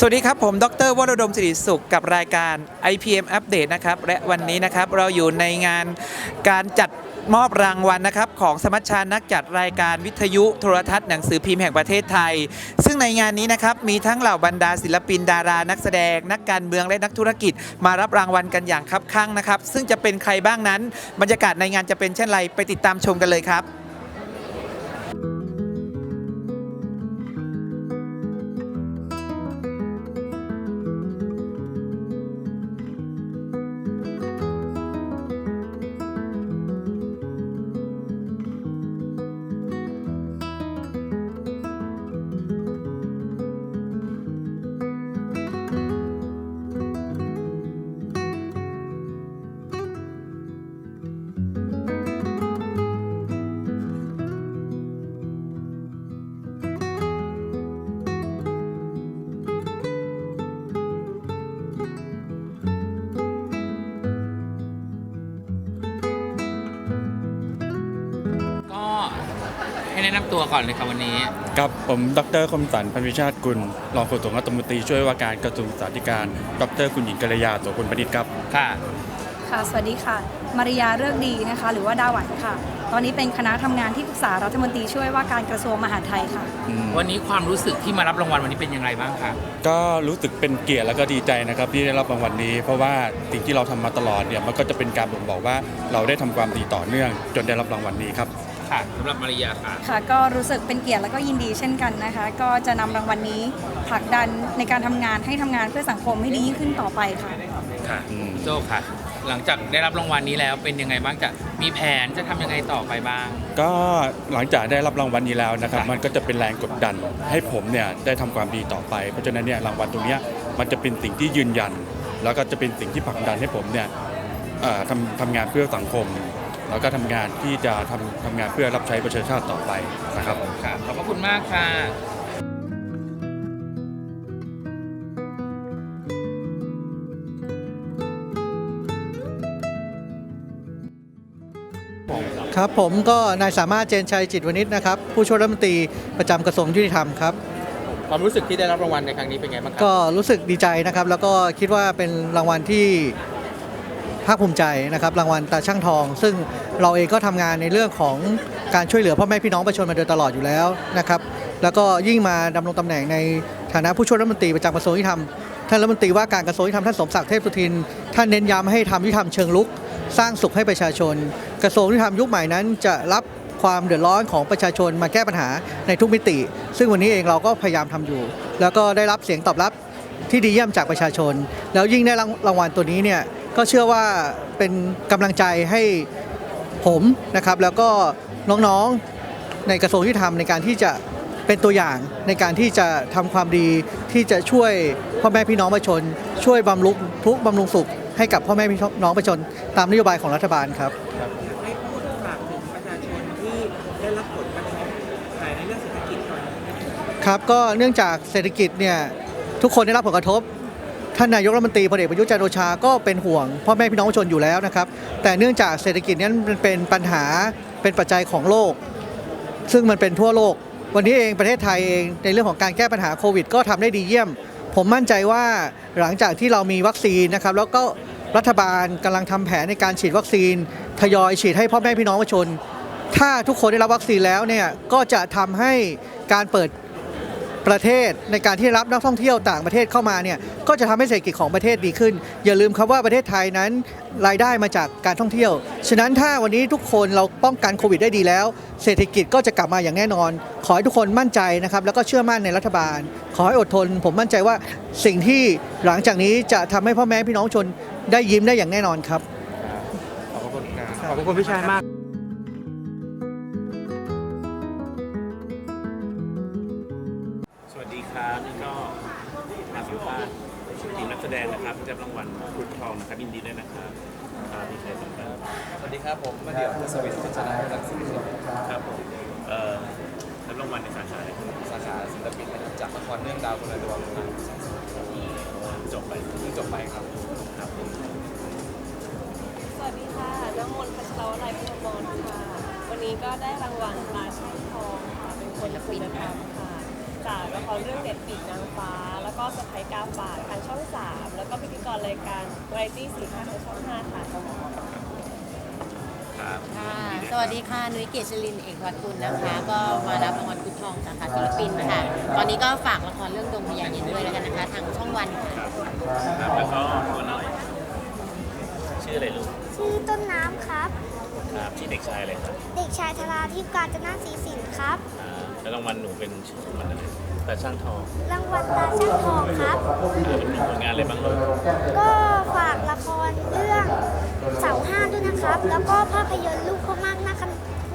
สวัสดีครับ ผมดรวรดมสิริสุขกับรายการ IPM Update นะครับ และวันนี้นะครับเราอยู่ในงานการจัดมอบรางวัลนะครับของสมัชชานักจัดรายการวิทยุโทรทัศน์หนังสือพิมพ์แห่งประเทศไทย ซึ่งในงานนี้นะครับมีทั้งเหล่าบรรดาศิลปินดารา นักแสดง นักการเมืองและนักธุรกิจ มารับรางวัลกันอย่างคับคั่งนะครับ ซึ่งจะเป็นใครบ้างนั้น บรรยากาศในงานจะเป็นเช่นไรไปติดตามชมกันเลยครับ นะนำตัวก่อนเลยครับวันนี้ครับผมดรคมสันพันวิชาติกุลรองโฆษกรัฐมนตรีช่วยว่าการกระทรวงศึกษาธิการ ดรคุณหญิงกัลยาโสพลประดิษฐ์ครับ ค่ะ ค่ะ สวัสดีค่ะ มาริยาเลือกดีนะคะ หรือว่าดาหวันค่ะ ตอนนี้เป็นคณะทำงานที่ปรึกษารัฐมนตรีช่วยว่าการกระทรวงมหาดไทยค่ะ วันนี้ความรู้สึกที่มารับรางวัลวันนี้เป็นอย่างไรบ้างคะก็รู้สึกเป็นเกียรติแล้วก็ดีใจนะครับที่ได้รับรางวัลนี้ เพราะว่าสิ่งที่เราทำมาตลอดเนี่ยมันก็จะเป็นการบ่งบอกว่าเราได้ทำความดีต่อเนื่อง จนได้รับรางวัลนี้ครับ ค่ะสำหรับมาริยาค่ะ ค่ะก็รู้สึกเป็นเกียรติแล้วก็ยินดีเช่นกันนะคะ ก็จะนำรางวัลนี้ผลักดันในการทำงานให้ทำงานเพื่อสังคมให้ดียิ่งขึ้นต่อไปค่ะ ค่ะอืม โจค่ะ หลังจากได้รับรางวัลนี้แล้วเป็นยังไงบ้างจะมีแผนจะทำยังไงต่อไปบ้าง ก็หลังจากได้รับรางวัลนี้แล้วนะครับค่ะมันก็จะเป็นแรงกดดัน ให้ผมเนี่ยได้ทำความดีต่อไป เพราะฉะนั้นเนี่ยรางวัลตรงเนี้ยมันจะเป็นสิ่งที่ยืนยัน แล้วก็จะเป็นสิ่งที่ผลักดันให้ผมเนี่ยเอ่อทำทำงานเพื่อสังคม แล้วก็ทำงานที่จะทำทำงานเพื่อรับใช้ประชาชาติต่อไปนะครับค่ะขอบพระคุณมากค่ะครับผมก็นายสามารถเจนชัยจิตวณิชนะครับ ผู้ช่วยรัฐมนตรีประจำกระทรวงยุติธรรมครับความรู้สึกที่ได้รับรางวัลในครั้งนี้เป็นไงบ้างครัก็รู้สึกดีใจนะครับ แล้วก็คิดว่าเป็นรางวัลที่ ภาคภูมิใจนะครับรางวัลตาช่างทอง ซึ่งเราเองก็ทำงานในเรื่องของการช่วยเหลือพ่อแม่พี่น้องประชาชนมาโดยตลอดอยู่แล้วนะครับแล้วก็ยิ่งมาดำรงตำแหน่งในฐานะผู้ช่วยรัฐมนตรีประจำกระทรวงยุติธรรมท่านรัฐมนตรีว่าการกระทรวงยุติธรรมท่านสมศักดิ์เทพสุทินท่านเน้นย้ำให้ทำยุติธรรมเชิงลุก สร้างสุขให้ประชาชน กระทรวงยุติธรรมยุคใหม่นั้น จะรับความเดือดร้อนของประชาชนมาแก้ปัญหาในทุกมิติ ซึ่งวันนี้เองเราก็พยายามทำอยู่ แล้วก็ได้รับเสียงตอบรับที่ดีเยี่ยมจากประชาชน แล้วยิ่งได้รางวัลตัวนี้เนี่ย ก็เชื่อว่าเป็นกำลังใจให้ผมนะครับ แล้วก็น้องๆในกระทรวงยุติธรรมในการที่จะเป็นตัวอย่างในการที่จะทำความดีที่จะช่วยพ่อแม่พี่น้องประชาชน ช่วยบำรุงทุกข์บำรุงสุขให้กับพ่อแม่พี่น้องประชาชน ตามนโยบายของรัฐบาลครับให้พูดฝากถึงประชาชนที่ได้รับผลกระทบในเรื่องเศรษฐกิจหน่อยครับก็เนื่องจากเศรษฐกิจเนี่ยทุกคนได้รับผลกระทบ ท่านนายกรัฐมนตรีพลเอกประยุทธ์จันทร์โอชาก็เป็นห่วงพ่อแม่พี่น้องประชาชนอยู่แล้วนะครับ แต่เนื่องจากเศรษฐกิจนั้นมันเป็นปัญหาเป็นปัจจัยของโลก ซึ่งมันเป็นทั่วโลก วันนี้เองประเทศไทยเองในเรื่องของการแก้ปัญหาโควิด ก็ทำได้ดีเยี่ยม ผมมั่นใจว่าหลังจากที่เรามีวัคซีนนะครับแล้วก็รัฐบาลกำลังทำแผนในการฉีดวัคซีน ทยอยฉีดให้พ่อแม่พี่น้องประชาชน ถ้าทุกคนได้รับวัคซีนแล้วเนี่ยก็จะทำให้การเปิด ประเทศในการที่รับนักท่องเที่ยวต่างประเทศเข้ามาเนี่ยก็จะทำให้เศรษฐกิจของประเทศดีขึ้น อย่าลืมครับว่าประเทศไทยนั้นรายได้มาจากการท่องเที่ยว ฉะนั้นถ้าวันนี้ทุกคนเราป้องกันโควิดได้ดีแล้ว เศรษฐกิจก็จะกลับมาอย่างแน่นอน ขอให้ทุกคนมั่นใจนะครับแล้วก็เชื่อมั่นในรัฐบาล ขอให้อดทน ผมมั่นใจว่าสิ่งที่หลังจากนี้จะทำให้พ่อแม่พี่น้องชนได้ยิ้มได้อย่างแน่นอนครับขอบคุณครับขอบคุณพี่ชายมาก นักแสดงนะครับที่ได้รับรางวัลคุณทองนะครับยินดีด้วยนะครับครับดีใจมากครับสวัสดีครับผมมาเดี่ยวสวิตพิจารณารักศิลป์ครับครับผมเอ่อรับรางวัลในสาขาอะไรครับสาขาศิลปินนะครับจากละครเรื่องดาวคนละดวงครับจบไปเพิ่งจบไปครับครับผมสวัสดีค่ะน้ำมนต์พัชรวลัยพุทธมนต์ค่ะ วันนี้ก็ได้รางวัลตาช่างทองค่ะเป็นคนคุณธรรมค่ะ จากละครเรื่องเด็ดปีกนางฟ้า แล้วก็สไปกาฝากทางช่อง 3 แล้วก็พิธีกรรายการวาไรตี้สีค่ะทางช่อง 5 ค่ะครับค่ะสวัสดีค่ะ นุ้ยเกษรินเอกวัดกุลนะคะ ก็มารับรางวัลกุดทองสาขาศิลปินค่ะ ตอนนี้ก็ฝากละครเรื่องดงพญาเย็นด้วยแล้วกันนะคะ ทางช่องวันค่ะครับแล้วก็ตัวน้อย ชื่ออะไรลูกชื่อต้นน้ำครับ ครับชื่อเด็กชายอะไรครับ เด็กชายธราทิพย์กาญจนาศรีสินครับอ่า แล้วรางวัลหนูเป็นชื่อรางวัลอะไรตาช่างทองรางวัลตาช่างทองครับอ่าเป็นมีผลงานอะไรบ้างลูกก็ฝากละครเรื่องเสาห้าด้วยนะครับ แล้วก็ภาพยนตร์ลูกพ่อมากหน้าค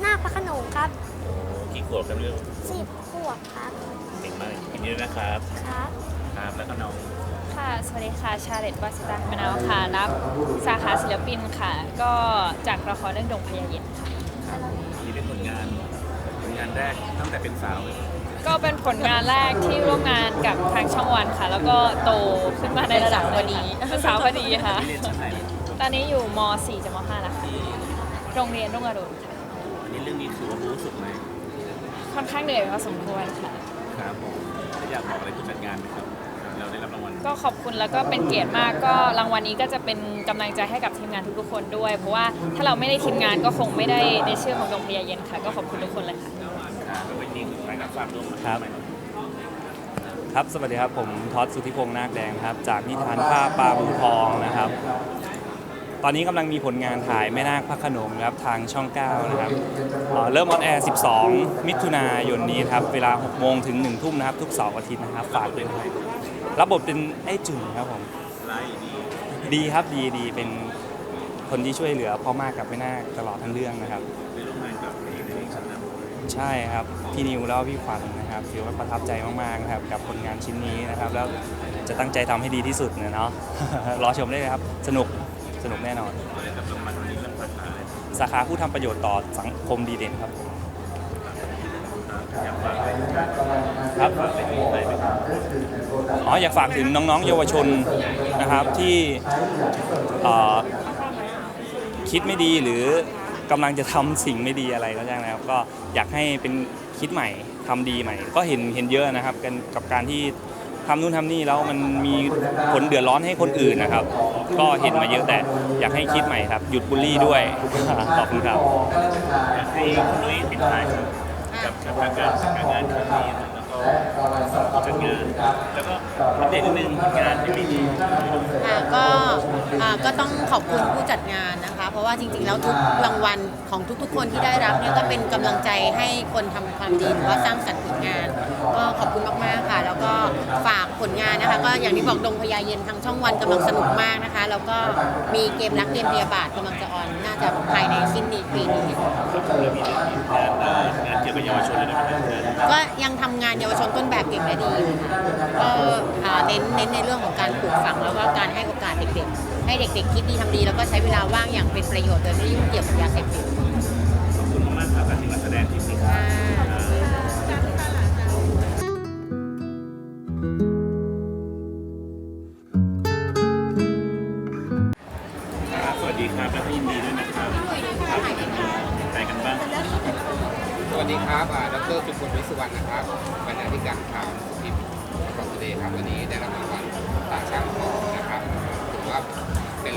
หน้าพระโขนงครับโอ้กี่ขวบครับลูกสิบขวบครับเด็กมากยินดีด้วยนะครับครับ ครับแล้วก็น้องค่ะ สวัสดีค่ะ ชาเลตวาสิตามะนาวค่ะ รับสาขาศิลปินค่ะ ก็จากละครเรื่องดงพญาเย็นค่ะ นี่เป็นผลงานผล งานแรกตั้งแต่เป็นสาวเลยก็เป็นผลงานแรกที่ร่วมงานกับทางช่องวันค่ะ แล้วก็โตขึ้นมาในระดับพอดีเป็นสาวพอดีค่ะ เรียนชั้นไหนตอนนี้อยู่ม .4 จะม .5 แล้วค่ะโรงเรียนรุ่งอรุณค่ะอันนี้เรื่องนี้ถือว่ารู้สุดไหมค่อนข้างเหนื่อยพอสมควรค่ะ ครับผมแล้วอยากบอกอะไรผู้จัดงานไหมครับ เราได้รับรางวัลก็ขอบคุณแล้วก็เป็นเกียรติมากก็รางวัลนี้ก็จะเป็นกำลังใจให้กับทีมงานทุกๆคนด้วย เพราะว่าถ้าเราไม่ได้ทีมงานก็คงไม่ได้ในชื่อของดงพญาเย็นค่ะ ก็ขอบคุณทุกคนเลยค่ะ ครับแล้ววันนี้คือรายการฝากร่วมมาครับ ครับ สวัสดีครับ ผมท็อตสุทธิพงษ์นาคแดงครับ จากนิทานผ้าปลาบูทองนะครับ ตอนนี้กำลังมีผลงานถ่ายแม่นาคพระโขนงครับทางช่อง 9 นะครับเอ่อเริ่มออนแอร์ 12 มิถุนายนนี้ครับ เวลา 6 โมงถึง 1 ทุ่มนะครับ ทุกเสาร์อาทิตย์นะครับ ฝากด้วยนะครับรับบทเป็นไอ้จุ่นครับผม ดีครับดีดีเป็นคนที่ช่วยเหลือพ่อมากกับแม่นาคตลอดทั้งเรื่องนะครับ ใช่ครับพี่นิวแล้วพี่ขวัญนะครับถือว่าประทับใจมากๆนะครับกับผลงานชิ้นนี้นะครับ แล้วจะตั้งใจทำให้ดีที่สุดเนาะรอชมได้เลยครับ สนุกสนุกแน่นอนสาขาผู้ทำประโยชน์ต่อสังคมดีเด่นครับครับอ๋ออยากฝากถึงน้องๆ เยาวชนนะครับที่คิดไม่ดีหรือ กำลังจะทำสิ่งไม่ดีอะไรก็ได้นะครับก็อยากให้เป็นคิดใหม่ทำดีใหม่ ก็เห็นเห็นเยอะนะครับกันกับการที่ทำนู่นทำนี่แล้วมันมีผลเดือดร้อนให้คนอื่นนะครับ ก็เห็นมาเยอะแต่อยากให้คิดใหม่ครับ หยุดบูลลี่ด้วยขอบคุณครับให้คุณนุ้ยปิดท้ายกับกับการการจัดการงานครั้งนี้นะแล้วก็จัดงานแล้วก็อัปเดตนิดนึงงานที่ไม่ดีค่ะก็อ่าก็ต้องขอบคุณผู้จัดงานนะคะ เพราะว่าจริงๆ แล้วทุกรางวัลของทุกๆ คนที่ได้รับเนี่ยก็เป็นกำลังใจให้คนทำความดีหรือว่าสร้างสรรค์ผลงาน ก็ขอบคุณมากๆค่ะ แล้วก็ฝากผลงานนะคะ ก็อย่างที่บอกดงพญาเย็นทางช่องวันกำลังสนุกมากนะคะ แล้วก็มีเกมรักเกมพยาบาทกำลังจะออนน่าจะภายในสิ้นปีนี้แล้วมีงานเอ่องานเกี่ยวกับเยาวชนอะไรไหมครับงานก็ยังทำงานเยาวชนต้นแบบเก่งและดีอยู่ค่ะก็เน้นเน้นในเรื่องของการปลูกฝังแล้วก็การให้โอกาสเด็กๆ ให้เด็กๆคิดดีทำดีแล้วก็ใช้เวลาว่างอย่างเป็นประโยชน์โดยไม่ยุ่งเกี่ยวกับยาเสพติด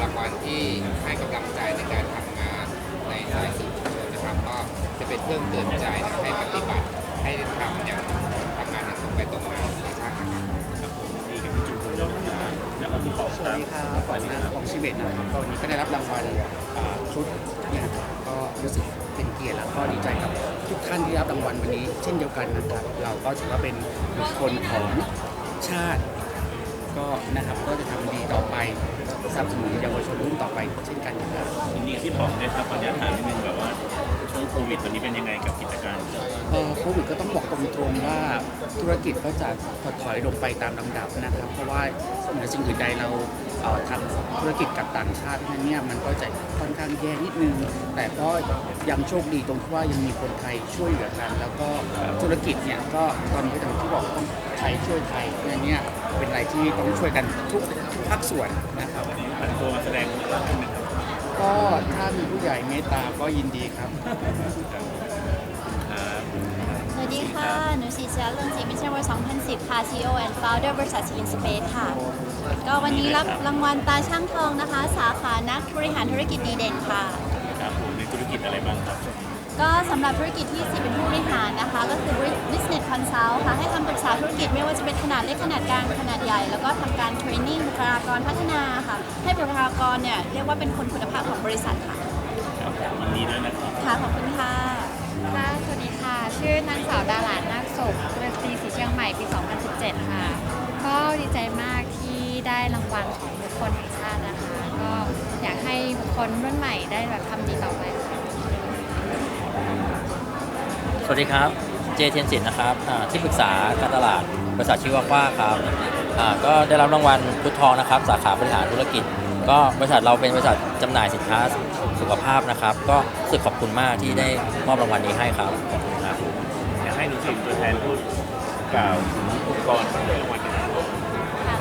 างวัลที่ให้กำลังใจในการทำงานในสายสื่อมวลชนนะครับก็จะเป็นเครื่องเตือนใจนะให้ปฏิบัติให้ทำอย่างทำงานอย่างตรงไปตรงมาในชาตินะครับครับผมนี่กับพี่จุ๊บคุณด้นะครับแล้วก็พี่ปอสวัสดีครับขอบคุณของชีวิตนะครับก็วันนี้ก็ได้รับรางวัลอ่าชุดเนี่ยนะครับก็รู้สึกเป็นเกียรติแล้วก็ดีใจกับทุกท่านที่รับรางวัลวันนี้ เช่นเดียวกันนะครับ เราก็ถือว่าเป็นบุคคลของชาติ ก็นะครับก็จะทำดีต่อไป สนับสนุนเยาวชนรุ่นต่อไปเช่นกันนะครับยินดีกับพี่ป๋องด้วยครับขออนุญาตถามนิดนึงแบบว่าช่วงโควิดตอนนี้เป็นยังไงกับกิจการเอ่อโควิดก็ต้องบอกตรงๆว่าธุรกิจก็จะถดถอยลงไปตามลำดับนะครับ เพราะว่าเหนือสิ่งอื่นใดเรา เอ่อทำธุรกิจกับต่างชาตินั้นเนี่ยมันก็จะค่อนข้างแย่นิดนึง แต่ก็ยังโชคดีตรงที่ว่ายังมีคนไทยช่วยเหลือกัน แล้วก็ธุรกิจเนี่ยก็ตอนนี้ก็อย่างที่บอกต้องไทยช่วยไทยอันเนี้ยเป็นอะไรที่ต้องช่วยกันทุกทุกภาคส่วนนะครับผันตัวมาแสดงบ้างไหมครับก็ถ้ามีผู้ใหญ่เมตตาก็ยินดีครับครับสวัสวัส ดีค่ะ หนูสีเสียเรื่องจีมิชชั่นวัย2010 ค่ะ CEO and Founder บริษัท Skin Space ค่ะ ก็วันนี้รับรางวัลตาช่างทองนะคะ สาขานักบริหารธุรกิจดีเด่นค่ะ ครับผมในธุรกิจอะไรบ้างครับก็สำหรับธุรกิจที่สีเป็นผู้บริหารนะคะ ก็คือ Business Consult ค่ะ ให้คำปรึกษาธุรกิจไม่ว่าจะเป็นขนาดเล็กขนาดกลางขนาดใหญ่ แล้วก็ทำการเทรนนิ่งบุคลากรพัฒนาค่ะ ให้บุคลากรเนี่ยเรียกว่าเป็นคนคุณภาพของบริษัทค่ะครับผมยินดีด้วยนะครับค่ะขอบคุณค่ะ ค่ะสวัสดีค่ะ ชื่อนางสาวดาลานนาคศพเรียนตีสีเชียงใหม่ปี 2017 ค่ะ ก็ดีใจมากที่ได้รางวัลของบุคคลแห่งชาตินะคะ ก็อยากให้บุคคลรุ่นใหม่ได้แบบทำดีต่อไปค่ะสวัสดีครับ เจเทียนสินนะครับอ่าที่ปรึกษาการตลาดบริษัทชื่อว่าว่าครับอ่าก็ได้รับรางวัลพุทธทองนะครับ สาขาบริหารธุรกิจ ก็บริษัทเราเป็นบริษัทจำหน่ายสินค้าสุขภาพนะครับ ก็รู้สึกขอบคุณมากที่ได้มอบรางวัลนี้ให้ครับขอบคุณครับอยากให้หนูสิตัวแทนพูดกล่าวถึงองค์กรที่ได้รางวัลนี้ครับ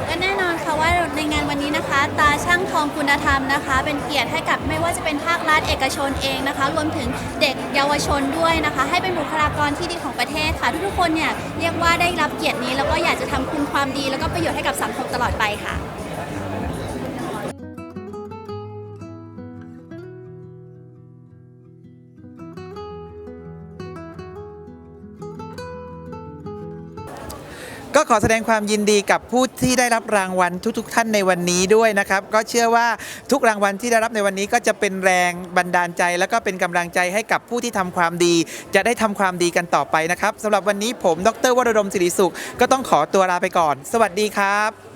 ก็แน่นอนค่ะว่าในงานวันนี้นะคะ ตาช่างทองคุณธรรมนะคะ เป็นเกียรติให้กับไม่ว่าจะเป็นภาครัฐเอกชนเองนะคะ รวมถึงเด็กเยาวชนด้วยนะคะ ให้เป็นบุคลากรที่ดีของประเทศค่ะ ทุกๆคนเนี่ยเรียกว่าได้รับเกียรตินี้แล้วก็อยากจะทำคุณความดี แล้วก็ประโยชน์ให้กับสังคมตลอดไปค่ะ ก็ขอแสดงความยินดีกับผู้ที่ได้รับรางวัลทุก ๆ ท่านในวันนี้ด้วยนะครับ ก็เชื่อว่าทุกรางวัลที่ได้รับในวันนี้ก็จะเป็นแรงบันดาลใจ แล้วก็เป็นกำลังใจให้กับผู้ที่ทำความดี จะได้ทำความดีกันต่อไปนะครับสำหรับวันนี้ผม ดรวรดมศิริสุข ก็ต้องขอตัวลาไปก่อน สวัสดีครับ